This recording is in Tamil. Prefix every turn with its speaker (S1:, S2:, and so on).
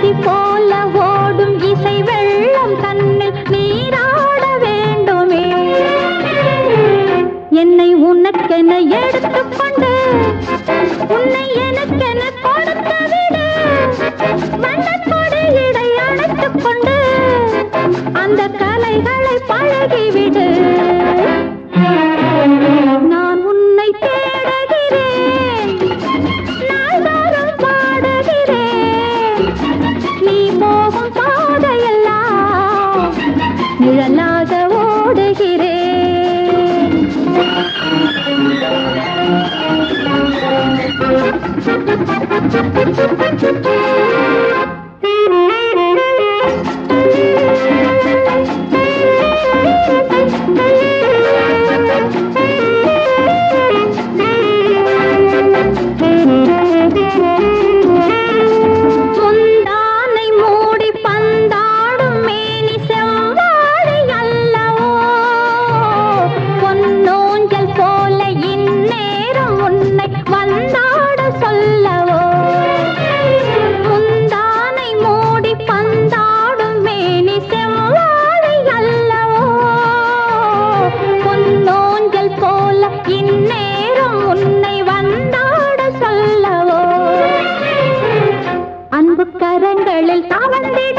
S1: நதி போல ஓடும் இசை வெள்ளம் தன்னில் நீராட வேண்டுமே. என்னை உனக்கென எடுத்துக்கொண்டு உன்னை எனக்கென கொடுத்து விடு. வண்ணக்கொடை இடை அணைத்துக் அந்த கலைகளை பழகிவிடு. Thank you. இந்நேரம் உன்னை வந்தாட சொல்லவோ? அன்பு கரங்களில் அவந்திட